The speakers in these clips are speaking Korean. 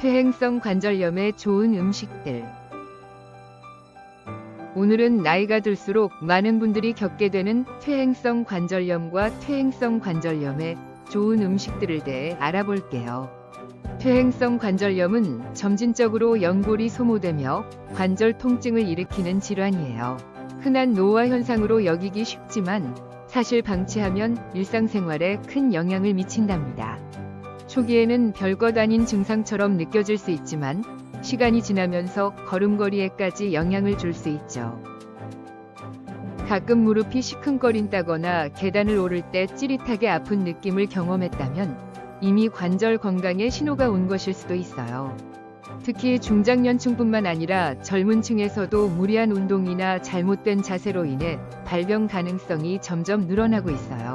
퇴행성 관절염에 좋은 음식들. 오늘은 나이가 들수록 많은 분들이 겪게 되는 퇴행성 관절염과 퇴행성 관절염에 좋은 음식들을 대해 알아볼게요. 퇴행성 관절염은 점진적으로 연골이 소모되며 관절 통증을 일으키는 질환이에요. 흔한 노화 현상으로 여기기 쉽지만 사실 방치하면 일상생활에 큰 영향을 미친답니다. 초기에는 별것 아닌 증상처럼 느껴질 수 있지만 시간이 지나면서 걸음걸이에까지 영향을 줄 수 있죠. 가끔 무릎이 시큰거린다거나 계단을 오를 때 찌릿하게 아픈 느낌을 경험했다면 이미 관절 건강에 신호가 온 것일 수도 있어요. 특히 중장년층뿐만 아니라 젊은 층에서도 무리한 운동이나 잘못된 자세로 인해 발병 가능성이 점점 늘어나고 있어요.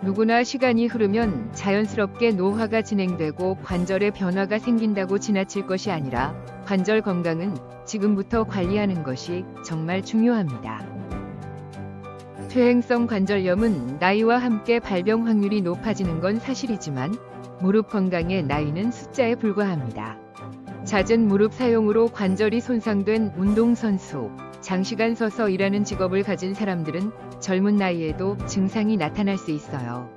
누구나 시간이 흐르면 자연스럽게 노화가 진행되고 관절에 변화가 생긴다고 지나칠 것이 아니라 관절 건강은 지금부터 관리하는 것이 정말 중요합니다. 퇴행성 관절염은 나이와 함께 발병 확률이 높아지는 건 사실이지만 무릎 건강의 나이는 숫자에 불과합니다. 잦은 무릎 사용으로 관절이 손상된 운동선수, 장시간 서서 일하는 직업을 가진 사람들은 젊은 나이에도 증상이 나타날 수 있어요.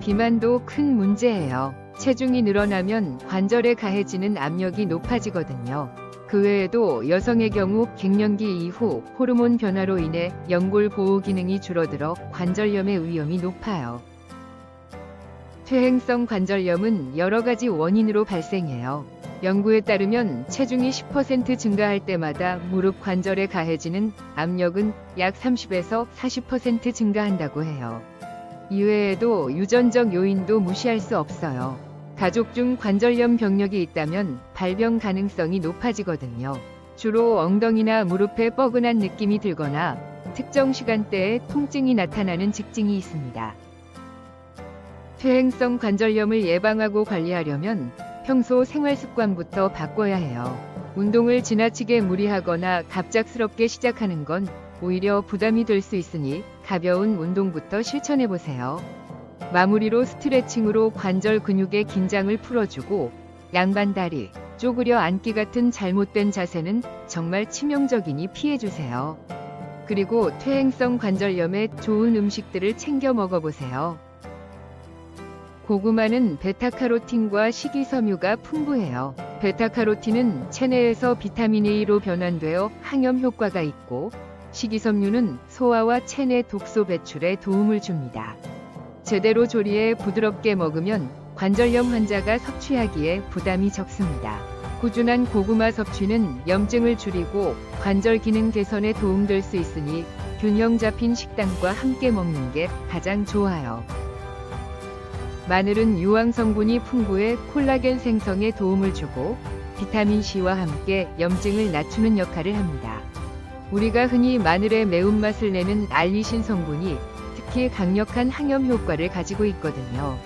비만도 큰 문제예요. 체중이 늘어나면 관절에 가해지는 압력이 높아지거든요. 그 외에도 여성의 경우 갱년기 이후 호르몬 변화로 인해 연골 보호 기능이 줄어들어 관절염의 위험이 높아요. 퇴행성 관절염은 여러 가지 원인으로 발생해요. 연구에 따르면 체중이 10% 증가할 때마다 무릎 관절에 가해지는 압력은 약 30에서 40% 증가한다고 해요. 이외에도 유전적 요인도 무시할 수 없어요. 가족 중 관절염 병력이 있다면 발병 가능성이 높아지거든요. 주로 엉덩이나 무릎에 뻐근한 느낌이 들거나 특정 시간대에 통증이 나타나는 직징이 있습니다. 퇴행성 관절염을 예방하고 관리하려면 평소 생활 습관부터 바꿔야 해요. 운동을 지나치게 무리하거나 갑작스럽게 시작하는 건 오히려 부담이 될 수 있으니 가벼운 운동부터 실천해 보세요. 마무리로 스트레칭으로 관절 근육의 긴장을 풀어주고 양반 다리, 쪼그려 앉기 같은 잘못된 자세는 정말 치명적이니 피해주세요. 그리고 퇴행성 관절염에 좋은 음식들을 챙겨 먹어보세요. 고구마는 베타카로틴과 식이섬유가 풍부해요. 베타카로틴은 체내에서 비타민 A로 변환되어 항염 효과가 있고 식이섬유는 소화와 체내 독소 배출에 도움을 줍니다. 제대로 조리해 부드럽게 먹으면 관절염 환자가 섭취하기에 부담이 적습니다. 꾸준한 고구마 섭취는 염증을 줄이고 관절 기능 개선에 도움될 수 있으니 균형 잡힌 식단과 함께 먹는 게 가장 좋아요. 마늘은 유황 성분이 풍부해 콜라겐 생성에 도움을 주고 비타민 C와 함께 염증을 낮추는 역할을 합니다. 우리가 흔히 마늘의 매운맛을 내는 알리신 성분이 특히 강력한 항염 효과를 가지고 있거든요.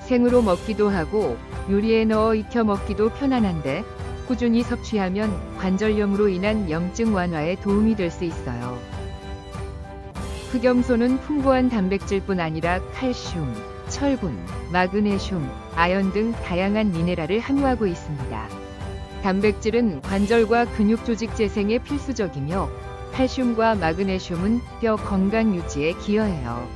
생으로 먹기도 하고 요리에 넣어 익혀 먹기도 편안한데 꾸준히 섭취하면 관절염으로 인한 염증 완화에 도움이 될 수 있어요. 흑염소는 풍부한 단백질뿐 아니라 칼슘, 철분, 마그네슘, 아연 등 다양한 미네랄을 함유하고 있습니다. 단백질은 관절과 근육 조직 재생에 필수적이며 칼슘과 마그네슘은 뼈 건강 유지에 기여해요.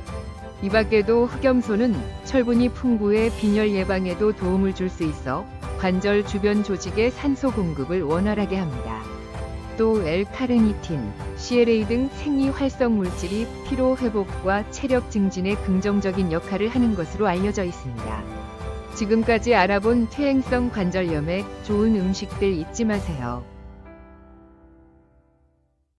이 밖에도 흑염소는 철분이 풍부해 빈혈 예방에도 도움을 줄 수 있어 관절 주변 조직의 산소 공급을 원활하게 합니다. 또 L-카르니틴, CLA 등 생리 활성 물질이 피로 회복과 체력 증진에 긍정적인 역할을 하는 것으로 알려져 있습니다. 지금까지 알아본 퇴행성 관절염에 좋은 음식들 잊지 마세요.